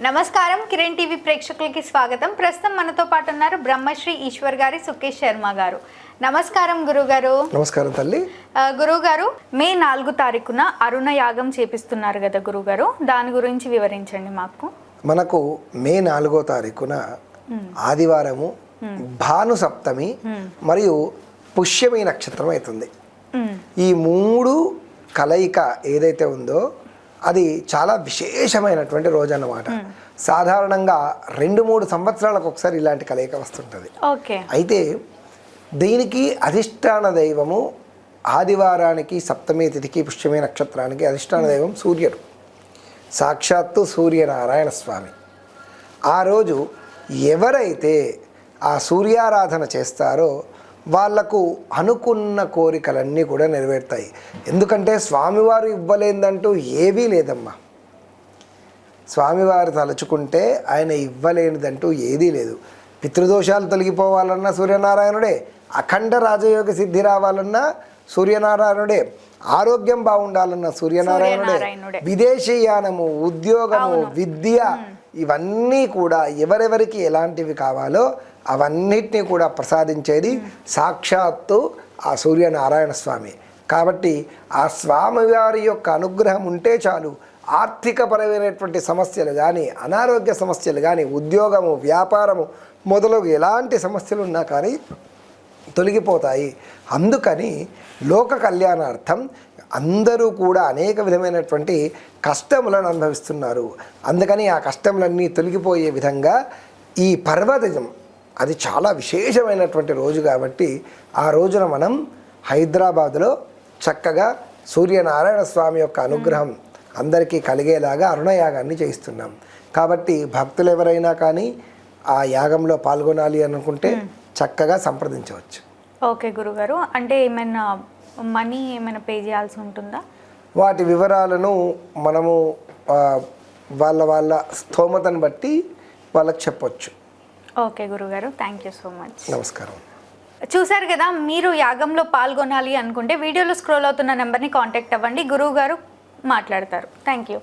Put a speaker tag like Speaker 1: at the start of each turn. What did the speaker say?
Speaker 1: నమస్కారం. కిరణ్ టీవీ ప్రేక్షకులకి స్వాగతం. ప్రస్తుతం మనతో పాటు ఉన్నారు బ్రహ్మశ్రీ ఈశ్వర్ గారి సుకేష్ శర్మ గారు. నమస్కారం గురుగారు.
Speaker 2: నమస్కారం తల్లి.
Speaker 1: ఆ, గురువుగారు మే నాలుగు తారీఖున అరుణ యాగం చేపిస్తున్నారు కదా గురుగారు. దాని గురించి వివరించండి మాకు.
Speaker 2: మనకు మే నాలుగో తారీఖున ఆదివారము భాను సప్తమి మరియు పుష్యమి నక్షత్రం అవుతుంది. ఈ మూడు కలయిక ఏదైతే ఉందో అది చాలా విశేషమైనటువంటి రోజు అన్నమాట సాధారణంగా రెండు మూడు సంవత్సరాలకు ఒకసారి ఇలాంటి కలయిక వస్తుంటుంది.
Speaker 1: ఓకే.
Speaker 2: అయితే దీనికి అధిష్టాన దైవము ఆదివారానికి సప్తమి తిథికి పుష్యమి నక్షత్రానికి అధిష్టాన దైవం సూర్యుడు. సాక్షాత్తు సూర్యనారాయణ స్వామి. ఆ రోజు ఎవరైతే ఆ సూర్యారాధన చేస్తారో వాళ్ళకు అనుకున్న కోరికలన్నీ కూడా నెరవేరుతాయి. ఎందుకంటే స్వామివారు ఇవ్వలేదంటూ ఏవీ లేదమ్మా. స్వామివారు తలుచుకుంటే ఆయన ఇవ్వలేనిదంటూ ఏదీ లేదు. పితృదోషాలు తొలగిపోవాలన్నా సూర్యనారాయణుడే అఖండ రాజయోగ సిద్ధి రావాలన్నా సూర్యనారాయణుడే ఆరోగ్యం బాగుండాలన్నా సూర్యనారాయణుడే
Speaker 1: సూర్యనారాయణుడే.
Speaker 2: విదేశీయానము ఉద్యోగము విద్య ఇవన్నీ కూడా ఎవరెవరికి ఎలాంటివి కావాలో అవన్నిటినీ కూడా ప్రసాదించేది సాక్షాత్తు ఆ సూర్యనారాయణ స్వామి. కాబట్టి ఆ స్వామివారి యొక్క అనుగ్రహం ఉంటే చాలు ఆర్థికపరమైనటువంటి సమస్యలు కానీ అనారోగ్య సమస్యలు కానీ ఉద్యోగము వ్యాపారము మొదలగు ఎలాంటి సమస్యలు ఉన్నా కానీ తొలగిపోతాయి. అందుకని లోక కళ్యాణార్థం అందరూ కూడా అనేక విధమైనటువంటి కష్టములను అనుభవిస్తున్నారు. అందుకని ఆ కష్టములన్నీ తొలగిపోయే విధంగా ఈ పర్వదినం అది చాలా విశేషమైనటువంటి రోజు కాబట్టి ఆ రోజున మనం హైదరాబాదులో చక్కగా సూర్యనారాయణ స్వామి యొక్క అనుగ్రహం అందరికీ కలిగేలాగా అరుణయాగాన్ని చేయిస్తున్నాం. కాబట్టి భక్తులు ఎవరైనా కానీ ఆ యాగంలో పాల్గొనాలి అనుకుంటే చక్కగా సంప్రదించవచ్చు.
Speaker 1: ఓకే గురుగారు. అంటే ఏమైనా మనీ ఏమైనా పే చేయాల్సి ఉంటుందా?
Speaker 2: వాటి వివరాలను మనము వాళ్ళ వాళ్ళ స్తోమతను బట్టి వాళ్ళకి చెప్పొచ్చు.
Speaker 1: ఓకే గురుగారు. థ్యాంక్ యూ సో మచ్
Speaker 2: నమస్కారం.
Speaker 1: చూశారు కదా మీరు యాగంలో పాల్గొనాలి అనుకుంటే వీడియోలో స్క్రోల్ అవుతున్న నెంబర్ని కాంటాక్ట్ అవ్వండి. గురువు గారు మాట్లాడతారు. Thank you